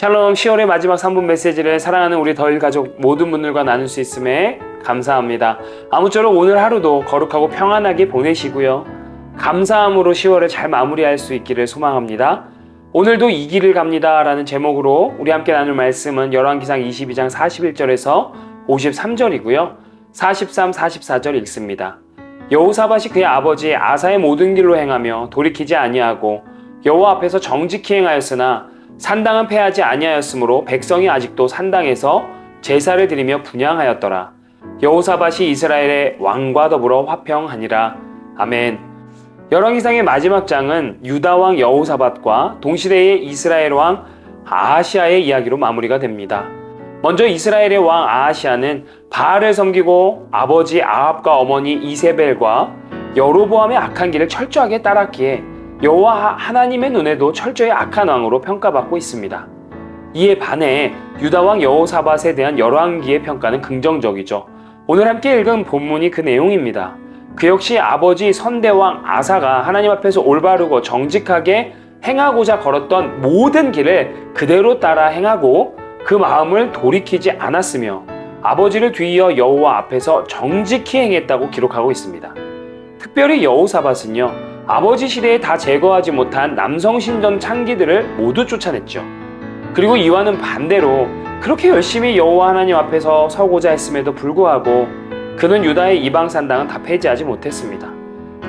샬롬 10월의 마지막 3분 메시지를 사랑하는 우리 더일 가족 모든 분들과 나눌 수 있음에 감사합니다. 아무쪼록 오늘 하루도 거룩하고 평안하게 보내시고요. 감사함으로 10월을 잘 마무리할 수 있기를 소망합니다. 오늘도 이 길을 갑니다 라는 제목으로 우리 함께 나눌 말씀은 열왕기상 22장 41절에서 53절이고요. 43, 44절 읽습니다. 여호사밧이 그의 아버지 아사의 모든 길로 행하며 돌이키지 아니하고 여호와 앞에서 정직히 행하였으나 산당은 패하지 아니하였으므로 백성이 아직도 산당에서 제사를 드리며 분양하였더라. 여호사밧이 이스라엘의 왕과 더불어 화평하니라. 아멘. 열왕기상의 마지막 장은 유다 왕 여호사밧과 동시대의 이스라엘 왕 아하시아의 이야기로 마무리가 됩니다. 먼저 이스라엘의 왕 아하시아는 바알을 섬기고 아버지 아합과 어머니 이세벨과 여로보암의 악한 길을 철저하게 따랐기에 여호와 하나님의 눈에도 철저히 악한 왕으로 평가받고 있습니다. 이에 반해 유다 왕 여호사밧에 대한 열왕기의 평가는 긍정적이죠. 오늘 함께 읽은 본문이 그 내용입니다. 그 역시 아버지 선대왕 아사가 하나님 앞에서 올바르고 정직하게 행하고자 걸었던 모든 길을 그대로 따라 행하고 그 마음을 돌이키지 않았으며 아버지를 뒤이어 여호와 앞에서 정직히 행했다고 기록하고 있습니다. 특별히 여호사밧은요 아버지 시대에 다 제거하지 못한 남성 신전 창기들을 모두 쫓아냈죠. 그리고 이와는 반대로 그렇게 열심히 여호와 하나님 앞에서 서고자 했음에도 불구하고 그는 유다의 이방 산당은 다 폐지하지 못했습니다.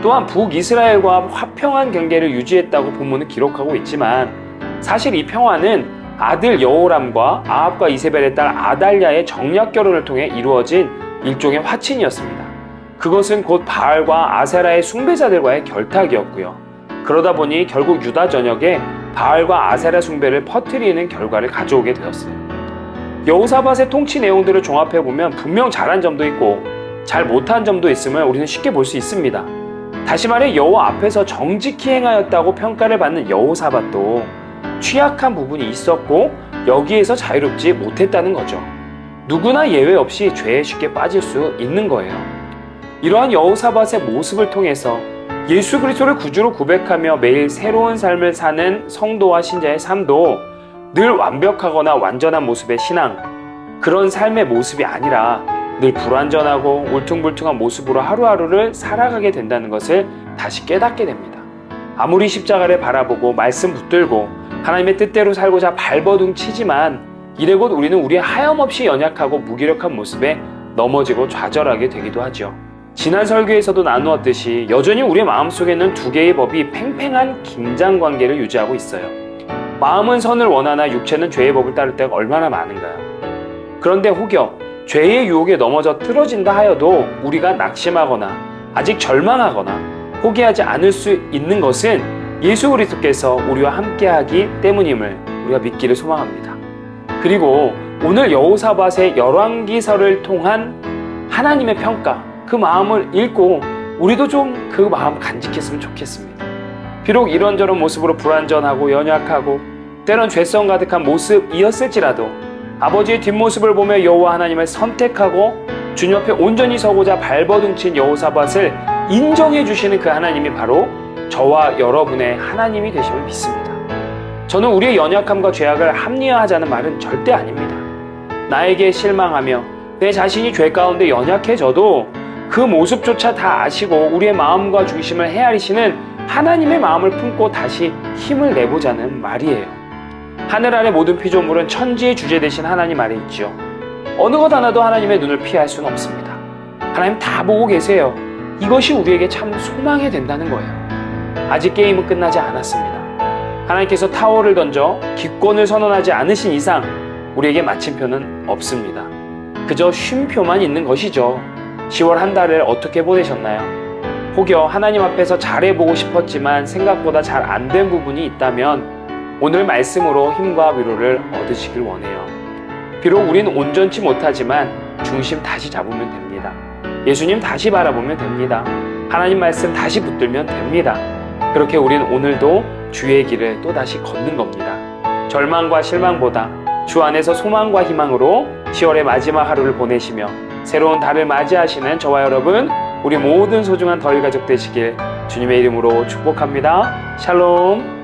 또한 북이스라엘과 화평한 경계를 유지했다고 본문은 기록하고 있지만 사실 이 평화는 아들 여호람과 아합과 이세벨의 딸 아달랴의 정략 결혼을 통해 이루어진 일종의 화친이었습니다. 그것은 곧 바알과 아세라의 숭배자들과의 결탁이었고요. 그러다 보니 결국 유다 전역에 바알과 아세라 숭배를 퍼뜨리는 결과를 가져오게 되었어요. 여호사밧의 통치 내용들을 종합해 보면 분명 잘한 점도 있고 잘 못한 점도 있음을 우리는 쉽게 볼 수 있습니다. 다시 말해 여호와 앞에서 정직히 행하였다고 평가를 받는 여호사밧도 취약한 부분이 있었고 여기에서 자유롭지 못했다는 거죠. 누구나 예외 없이 죄에 쉽게 빠질 수 있는 거예요. 이러한 여호사밧의 모습을 통해서 예수 그리스도를 구주로 고백하며 매일 새로운 삶을 사는 성도와 신자의 삶도 늘 완벽하거나 완전한 모습의 신앙 그런 삶의 모습이 아니라 늘 불완전하고 울퉁불퉁한 모습으로 하루하루를 살아가게 된다는 것을 다시 깨닫게 됩니다. 아무리 십자가를 바라보고 말씀 붙들고 하나님의 뜻대로 살고자 발버둥 치지만 이래 곧 우리는 우리의 하염없이 연약하고 무기력한 모습에 넘어지고 좌절하게 되기도 하죠. 지난 설교에서도 나누었듯이 여전히 우리의 마음속에는 두 개의 법이 팽팽한 긴장 관계를 유지하고 있어요. 마음은 선을 원하나 육체는 죄의 법을 따를 때가 얼마나 많은가요? 그런데 혹여 죄의 유혹에 넘어져 틀어진다 하여도 우리가 낙심하거나 아직 절망하거나 포기하지 않을 수 있는 것은 예수 그리스도께서 우리와 함께하기 때문임을 우리가 믿기를 소망합니다. 그리고 오늘 여호사밧의 열왕기서를 통한 하나님의 평가 그 마음을 읽고 우리도 좀 그 마음 간직했으면 좋겠습니다. 비록 이런저런 모습으로 불완전하고 연약하고 때론 죄성 가득한 모습이었을지라도 아버지의 뒷모습을 보며 여호와 하나님을 선택하고 주님 앞에 온전히 서고자 발버둥친 여호사밧을 인정해 주시는 그 하나님이 바로 저와 여러분의 하나님이 되심을 믿습니다. 저는 우리의 연약함과 죄악을 합리화하자는 말은 절대 아닙니다. 나에게 실망하며 내 자신이 죄 가운데 연약해져도 그 모습조차 다 아시고 우리의 마음과 중심을 헤아리시는 하나님의 마음을 품고 다시 힘을 내보자는 말이에요. 하늘 아래 모든 피조물은 천지의 주제 되신 하나님 아래 있죠. 어느 것 하나도 하나님의 눈을 피할 수는 없습니다. 하나님 다 보고 계세요. 이것이 우리에게 참 소망이 된다는 거예요. 아직 게임은 끝나지 않았습니다. 하나님께서 타워를 던져 기권을 선언하지 않으신 이상 우리에게 마침표는 없습니다. 그저 쉼표만 있는 것이죠. 10월 한 달을 어떻게 보내셨나요? 혹여 하나님 앞에서 잘해보고 싶었지만 생각보다 잘 안 된 부분이 있다면 오늘 말씀으로 힘과 위로를 얻으시길 원해요. 비록 우리는 온전치 못하지만 중심 다시 잡으면 됩니다. 예수님 다시 바라보면 됩니다. 하나님 말씀 다시 붙들면 됩니다. 그렇게 우리는 오늘도 주의 길을 또다시 걷는 겁니다. 절망과 실망보다 주 안에서 소망과 희망으로 10월의 마지막 하루를 보내시며 새로운 달을 맞이하시는 저와 여러분, 우리 모든 소중한 덜 가족 되시길 주님의 이름으로 축복합니다. 샬롬.